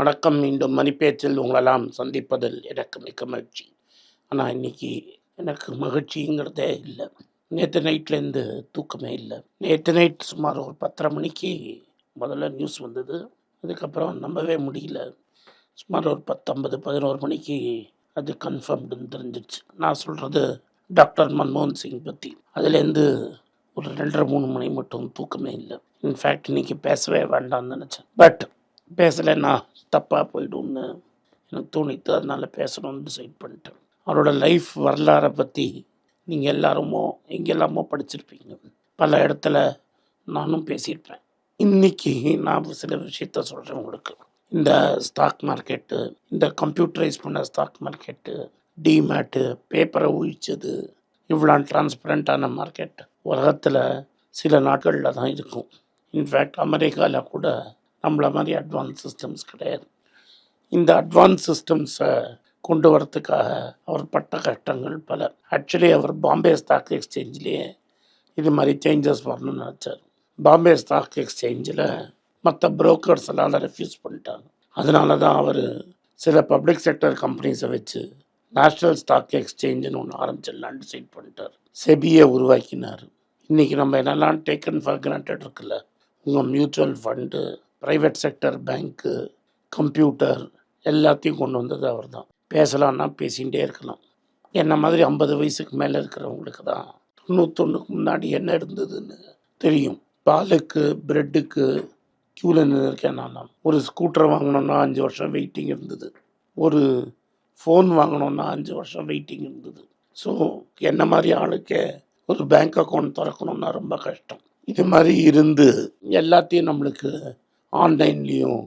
வணக்கம். மீண்டும் மணிப்பேச்சில் உங்களெல்லாம் சந்திப்பதில் எனக்கு மிக்க மகிழ்ச்சி. ஆனால் இன்னைக்கு எனக்கு மகிழ்ச்சிங்கிறதே இல்லை. நேற்று நைட்லேருந்து தூக்கமே இல்லை. நேற்று நைட் சுமார் ஒரு பத்தரை மணிக்கு முதல்ல நியூஸ் வந்தது. அதுக்கப்புறம் நம்பவே முடியல. சுமார் ஒரு பத்தொன்பது பதினோரு மணிக்கு அது கன்ஃபார்ம்டுன்னு தெரிஞ்சிச்சு நான் சொல்கிறது டாக்டர் மன்மோகன் சிங் பற்றி அதுலேருந்து ஒரு ரெண்டரை மூணு மணி மட்டும் தூக்கமே இல்லை. இன்ஃபேக்ட் இன்றைக்கி பேசவே வேண்டாம்னு நினச்சேன். பட் பேசலைன்னா தப்பாக போயிடும்னு எனக்கு தோணித்து அதனால் பேசணும்னு டிசைட் பண்ணிட்டேன். அவரோட லைஃப் வரலாறை பற்றி நீங்கள் எல்லாருமோ எங்கெல்லாமோ படிச்சிருப்பீங்க. பல இடத்துல நானும் பேசியிருப்பேன். இன்றைக்கி நான் சில விஷயத்த சொல்கிறேன் உங்களுக்கு. இந்த ஸ்டாக் மார்க்கெட்டு இந்த கம்ப்யூட்டரைஸ் பண்ண ஸ்டாக் மார்க்கெட்டு டிமேட்டு பேப்பரை ஒழிச்சது இவ்வளோ டிரான்ஸ்பரண்ட்டான மார்க்கெட் உலகத்தில் சில நாட்களில் தான் இருக்கும். இன்ஃபேக்ட் அமெரிக்காவில் கூட நம்மளை மாதிரி அட்வான்ஸ் சிஸ்டம்ஸ் கிடையாது. இந்த அட்வான்ஸ் சிஸ்டம்ஸை கொண்டு வரத்துக்காக அவர் பட்ட கஷ்டங்கள் பல. ஆக்சுவலி அவர் பாம்பே ஸ்டாக் எக்ஸ்சேஞ்சிலேயே இது மாதிரி சேஞ்சஸ் வரணும்னு நினச்சார். பாம்பே ஸ்டாக் எக்ஸ்சேஞ்சில் மற்ற புரோக்கர்ஸ் எல்லாம் ரெஃப்யூஸ் பண்ணிட்டாங்க. அதனால தான் அவர் சில பப்ளிக் செக்டர் கம்பெனிஸை வச்சு நேஷ்னல் ஸ்டாக் எக்ஸ்சேஞ்சுன்னு ஒன்று ஆரம்பிச்சிடலாம் டிசைட் பண்ணிட்டார். செபியை உருவாக்கினார். இன்றைக்கி நம்ம என்னெல்லாம் டேக்கன் ஃபார் கிராண்டட் இருக்குல்ல உங்கள் மியூச்சுவல் ஃபண்டு ப்ரைவேட் செக்டர் பேங்க்கு கம்ப்யூட்டர் எல்லாத்தையும் கொண்டு வந்தது அவர் தான் பேசலான்னா பேசிகிட்டே இருக்கலாம். என்ன மாதிரி ஐம்பது வயசுக்கு மேலே இருக்கிறவங்களுக்கு தான் தொண்ணூத்தொன்றுக்கு முன்னாடி என்ன இருந்ததுன்னு தெரியும். பாலுக்கு ப்ரெட்டுக்கு க்யூவில் நின்றுருக்கேன் நான் ஒரு ஸ்கூட்டர் வாங்கினோன்னா அஞ்சு வருஷம் வெயிட்டிங் இருந்தது. ஒரு ஃபோன் வாங்கினோன்னா அஞ்சு வருஷம் வெயிட்டிங் இருந்தது. ஸோ என்ன மாதிரி ஆளுக்கே ஒரு பேங்க் அக்கௌண்ட் திறக்கணும்னா ரொம்ப கஷ்டம். இது மாதிரி இருந்து எல்லாத்தையும் நம்மளுக்கு ஆன்லைன்லேயும்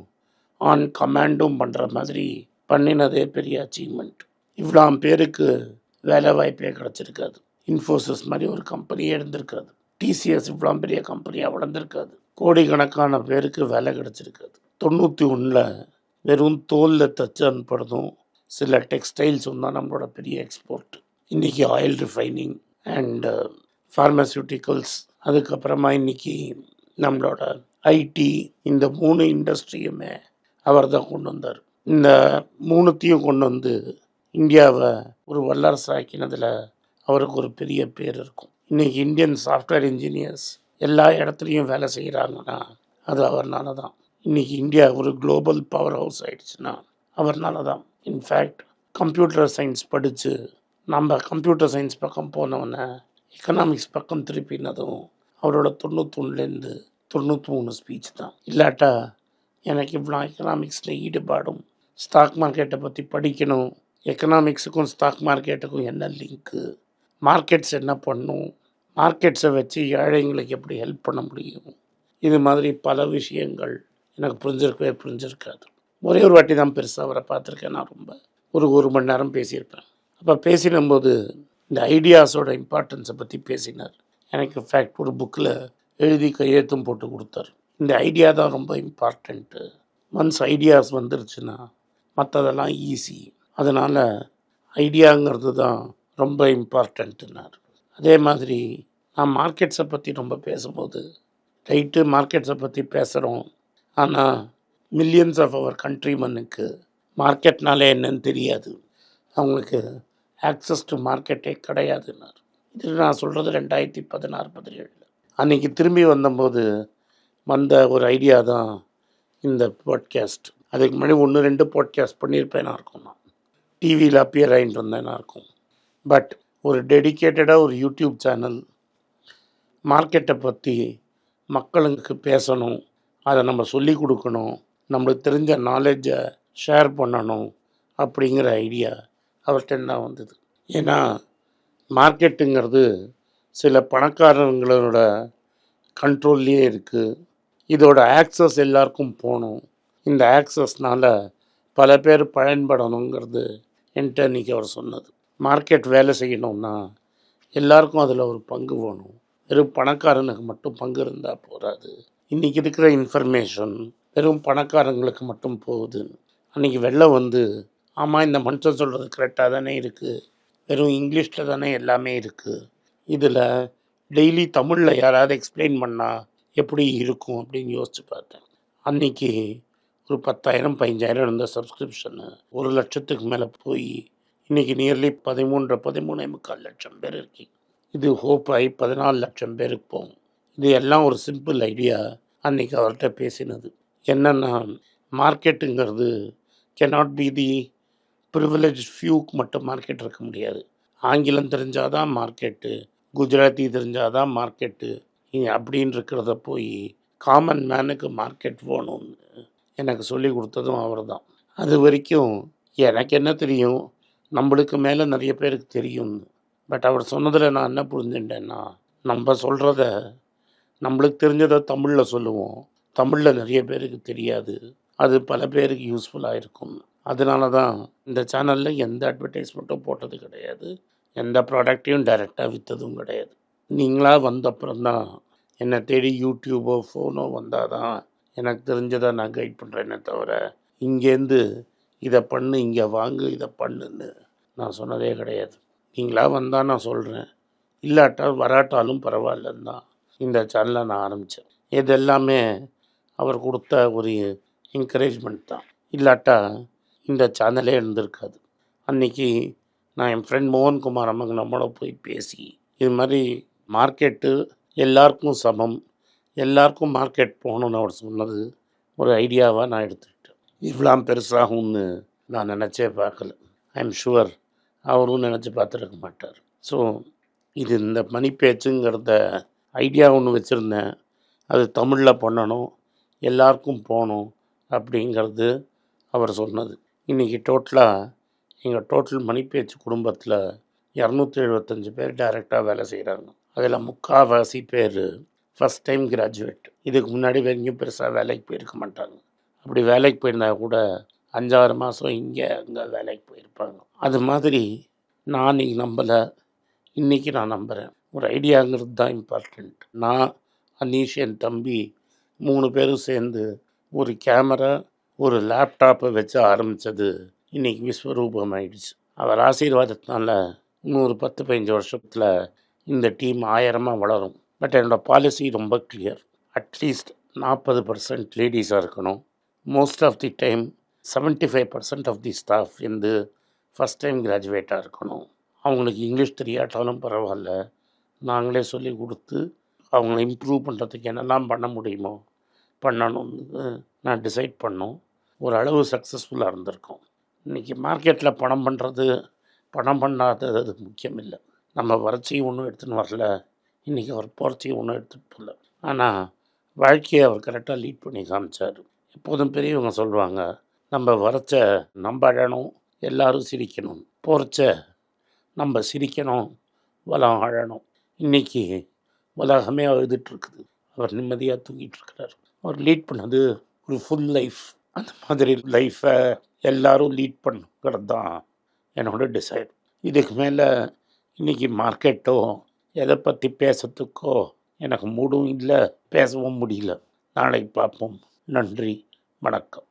ஆன் கமாண்டும் பண்ணுற மாதிரி பண்ணினதே பெரிய அச்சீவ்மெண்ட் இவ்வளோ பேருக்கு வேலை வாய்ப்பே கிடச்சிருக்காது. இன்ஃபோசிஸ் மாதிரி ஒரு கம்பெனியே இருந்திருக்காது. டிசிஎஸ் இவ்வளோ பெரிய கம்பெனியாக வளர்ந்துருக்காது. கோடிக்கணக்கான பேருக்கு வேலை கிடச்சிருக்காது. தொண்ணூற்றி ஒன்றில் வெறும் தோலில் தச்சு அனுப்புறதும் சில டெக்ஸ்டைல்ஸும் தான் நம்மளோட பெரிய எக்ஸ்போர்ட் இன்றைக்கி ஆயில் ரிஃபைனிங் அண்டு ஃபார்மசியூட்டிக்கல்ஸ் அதுக்கப்புறமா இன்றைக்கி நம்மளோட ஐடி இந்த மூணு இண்டஸ்ட்ரியுமே அவர் தான் கொண்டு வந்தார். இந்த மூணுத்தையும் கொண்டு வந்து இந்தியாவை ஒரு வல்லரசு ஆக்கினதில் அவருக்கு ஒரு பெரிய பேர் இருக்கும். இன்றைக்கி இந்தியன் சாஃப்ட்வேர் இன்ஜினியர்ஸ் எல்லா இடத்துலையும் வேலை செய்கிறாங்கன்னா அது அவர்னால தான் இன்றைக்கி இந்தியா ஒரு குளோபல் பவர் ஹவுஸ் ஆயிடுச்சுன்னா அவர்னால தான் இன்ஃபேக்ட் கம்ப்யூட்டர் சயின்ஸ் படித்து நம்ம கம்ப்யூட்டர் சயின்ஸ் பக்கம் போனவொன்னே எக்கனாமிக்ஸ் பக்கம் திருப்பினதும் அவரோட தொண்ணூத்தொன்னுலேருந்து தொண்ணூற்றி மூணு ஸ்பீச் தான். இல்லாட்டா எனக்கு இவ்வளோ எக்கனாமிக்ஸில் ஈடுபாடும் ஸ்டாக் மார்க்கெட்டை பற்றி படிக்கணும் எக்கனாமிக்ஸுக்கும் ஸ்டாக் மார்க்கெட்டுக்கும் என்ன லிங்க்கு மார்க்கெட்ஸ் என்ன பண்ணும்? மார்க்கெட்ஸை வச்சு ஏழைங்களுக்கு எப்படி ஹெல்ப் பண்ண முடியும்? இது மாதிரி பல விஷயங்கள் எனக்கு புரிஞ்சிருக்கவே புரிஞ்சிருக்காது. ஒரே ஒரு வாட்டி தான் பெருசாக அவரை பார்த்துருக்கேன் நான் ரொம்ப. ஒரு ஒரு மணி நேரம் பேசியிருப்பேன். அப்போ பேசினும்போது இந்த ஐடியாஸோட இம்பார்ட்டன்ஸை பற்றி பேசினார். எனக்கு ஃபேக்ட் ஒரு புக்கில் எழுதி கையெழுத்தும் போட்டு கொடுத்தார். இந்த ஐடியா தான் ரொம்ப இம்பார்ட்டண்ட்டு ஒன்ஸ் ஐடியாஸ் வந்துருச்சுன்னா மற்றதெல்லாம் ஈஸி அதனால் ஐடியாங்கிறது தான் ரொம்ப இம்பார்ட்டண்ட்டுனார் அதே மாதிரி நான் மார்க்கெட்ஸை பற்றி ரொம்ப பேசும்போது ரைட்டு மார்க்கெட்ஸை பற்றி பேசுகிறோம் ஆனால் மில்லியன்ஸ் ஆஃப் அவர் கண்ட்ரிமனுக்கு மார்க்கெட்னாலே என்னன்னு தெரியாது. அவங்களுக்கு ஆக்சஸ் டு மார்க்கெட்டே கிடையாதுன்னார். இது நான் சொல்கிறது ரெண்டாயிரத்தி பதினாறு பதினேழு அன்றைக்கி திரும்பி வந்தபோது வந்த ஒரு ஐடியா தான் இந்த பாட்காஸ்ட் அதுக்கு முன்னாடி ஒன்று ரெண்டு பாட்காஸ்ட் பண்ணியிருப்பேனா இருக்கும் நான். டிவியில் அப்பியர் ஆகிட்டு இருந்தேனா இருக்கும். பட் ஒரு டெடிக்கேட்டடாக ஒரு யூடியூப் சேனல் மார்க்கெட்டை பற்றி மக்களுக்கு பேசணும் அதை நம்ம சொல்லி கொடுக்கணும் நம்மளுக்கு தெரிஞ்ச நாலேஜை ஷேர் பண்ணணும் அப்படிங்கிற ஐடியா அவர்கிட்ட தான் வந்தது. ஏன்னா மார்க்கெட்டுங்கிறது சில பணக்காரங்களோட கண்ட்ரோல்லையே இருக்குது இதோட ஆக்சஸ் எல்லாருக்கும் போகணும். இந்த ஆக்சஸ்னால் பல பேர் பயன்படணுங்கிறது என்கிட்ட இன்றைக்கி அவர் சொன்னது. மார்க்கெட் வேலை செய்யணும்னா எல்லாருக்கும் அதில் ஒரு பங்கு வேணும். வெறும் பணக்காரனுக்கு மட்டும் பங்கு இருந்தால் போகாது இன்றைக்கி இருக்கிற இன்ஃபர்மேஷன் வெறும் பணக்காரங்களுக்கு மட்டும் போகுது. அன்றைக்கி வெள்ளம் வந்து ஆமாம் இந்த மனுஷன் சொல்கிறது கரெக்டாக தானே இருக்குது வெறும் இங்கிலீஷில் தானே எல்லாமே இருக்குது இதில் டெய்லி தமிழில் யாராவது எக்ஸ்பிளைன் பண்ணால் எப்படி இருக்கும் அப்படின்னு யோசித்து பார்த்தேன். அன்றைக்கி ஒரு பத்தாயிரம் பதினஞ்சாயிரம் இருந்த சப்ஸ்கிரிப்ஷனு ஒரு லட்சத்துக்கு மேலே போய் இன்றைக்கி நியர்லி பதிமூன்று பதிமூணே முக்கால் லட்சம் பேர் இருக்கீங்க. இது ஹோப் ஆகி பதினாலு லட்சம் பேருக்கு போகும். இது எல்லாம் ஒரு சிம்பிள் ஐடியா அன்றைக்கி அவர்கிட்ட பேசினது. என்னென்னா மார்க்கெட்டுங்கிறது கெனாட் பி தி ப்ரிவிலேஜ் ஃபியூக்கு மட்டும் மார்க்கெட் இருக்க முடியாது. ஆங்கிலம் தெரிஞ்சால் தான் மார்க்கெட்டு குஜராத்தி தெரிஞ்சால் தான் மார்க்கெட்டு. அப்படின்னு இருக்கிறத போய் காமன் மேனுக்கு மார்க்கெட் போகணும்னு எனக்கு சொல்லி கொடுத்ததும் அவர் தான் அது வரைக்கும் எனக்கு என்ன தெரியும்? நம்மளுக்கு மேலே நிறைய பேருக்கு தெரியும்னு. பட் அவர் சொன்னதில் நான் என்ன புரிஞ்சுட்டேன்னா நம்ம சொல்கிறத நம்மளுக்கு தெரிஞ்சதை தமிழில் சொல்லுவோம். தமிழில் நிறைய பேருக்கு தெரியாது. அது பல பேருக்கு யூஸ்ஃபுல்லாக இருக்கும் அதனால தான் இந்த சேனலில் எந்த அட்வர்டைஸ்மெண்ட்டும் போட்டது கிடையாது. எந்த ப்ராடக்டையும் டைரெக்டாக விற்றதும் கிடையாது. நீங்களாக வந்தப்புறம் தான் என்னை தேடி யூடியூபோ ஃபோனோ வந்தால் தான் எனக்கு தெரிஞ்சதை நான் கைட் பண்ணுறேனே தவிர இங்கேருந்து இதை பண்ணு இங்கே வாங்கு இதை பண்ணுன்னு நான் சொன்னதே கிடையாது. நீங்களாக வந்தால் நான் சொல்கிறேன் இல்லாட்டால் வராட்டாலும் பரவாயில்லன்னு தான் இந்த சேனலை நான் ஆரம்பித்தேன் இது எல்லாமே அவர் கொடுத்த ஒரு என்கரேஜ்மெண்ட் தான். இல்லாட்டா இந்த சேனலே இருந்திருக்காது. அன்றைக்கி நான் என் ஃப்ரெண்ட் மோகன்குமார் அம்மங்க நம்மளோட போய் பேசி இது மாதிரி மார்க்கெட்டு எல்லாருக்கும் சமம் எல்லாருக்கும் மார்க்கெட் போகணுன்னு அவர் சொன்னது ஒரு ஐடியாவாக நான் எடுத்துக்கிட்டேன். இவ்வளோ பெருசாகும்னு நான் நினச்சே பார்க்கல. ஐ எம் ஷுவர் அவரும் நினச்சி பார்த்துருக்க மாட்டார். ஸோ இது இந்த மணி பேச்சுங்கிறத ஐடியா ஒன்று வச்சுருந்தேன். அது தமிழில் பண்ணணும் எல்லாருக்கும் போகணும் அப்படிங்கிறது அவர் சொன்னது. இன்றைக்கி டோட்டலாக எங்கள் டோட்டல் மணி பேச்சு குடும்பத்தில் இரநூத்தி எழுபத்தஞ்சு பேர் டைரெக்டாக வேலை செய்கிறாங்க அதில் முக்கால்வாசி பேர் ஃபஸ்ட் டைம் கிராஜுவேட் இதுக்கு முன்னாடி வேற எங்கேயும் பெருசாக வேலைக்கு போயிருக்க மாட்டாங்க. அப்படி வேலைக்கு போயிருந்தா கூட அஞ்சாறு மாதம் இங்கே அங்கே வேலைக்கு போயிருப்பாங்க. அது மாதிரி நான் இன்னைக்கு நம்பலை. இன்றைக்கி நான் நம்புகிறேன் ஒரு ஐடியாங்கிறது தான் இம்பார்ட்டண்ட் நான் அனீஷ் என் தம்பி மூணு பேரும் சேர்ந்து ஒரு கேமரா ஒரு லேப்டாப்பை வச்சு ஆரம்பித்தது இன்றைக்கி விஸ்வரூபம் ஆயிடுச்சு. அவர் ஆசீர்வாதத்தினால இன்னொரு பத்து பதினஞ்சு வருஷத்தில் இந்த டீம் ஆயிரமாக வளரும். பட் என்னோடய பாலிசி ரொம்ப கிளியர் அட்லீஸ்ட் நாற்பது பர்சன்ட் லேடிஸாக இருக்கணும். Most of the time 75% five percent of the staff வந்து ஃபஸ்ட் டைம் கிராஜுவேட்டாக இருக்கணும். அவங்களுக்கு இங்கிலீஷ் தெரியாட்டாலும் பரவாயில்ல. நாங்களே சொல்லி கொடுத்து அவங்கள இம்ப்ரூவ் பண்ணுறதுக்கு என்னெல்லாம் பண்ண முடியுமோ பண்ணணும்னு நான் டிசைட் பண்ணோம். ஓரளவு சக்ஸஸ்ஃபுல்லாக இருந்திருக்கோம். இன்றைக்கி மார்க்கெட்டில் பணம் பண்ணுறது பணம் பண்ணாதது அது முக்கியம் இல்லை நம்ம வறட்சியும் ஒன்றும் எடுத்துன்னு வரல. இன்றைக்கி அவர் போகிறச்சியும் ஒன்றும் எடுத்துகிட்டு போகல ஆனால் வாழ்க்கையை அவர் கரெக்டாக லீட் பண்ணி காமிச்சார். எப்போதும் பெரியவங்க சொல்லுவாங்க நம்ம வரைச்ச நம்ம அழணும் எல்லாரும் சிரிக்கணும். போர்ச்ச நம்ம சிரிக்கணும் வளம் அழணும். இன்றைக்கி உலகமே அழுதுட்டுருக்குது. அவர் நிம்மதியாக தூங்கிட்டு இருக்கிறார். அவர் லீட் பண்ணது ஒரு ஃபுல் லைஃப் அந்த மாதிரி லைஃப்பை எல்லாரும் லீட் பண்ணுங்கிறது தான் என்னோட டிசைட் இதுக்கு மேலே இன்றைக்கி மார்க்கெட்டோ எதை பற்றி பேசுறதுக்கோ எனக்கு மூடும் இல்லை பேசவும் முடியல. நாளைக்கு பார்ப்போம். நன்றி. வணக்கம்.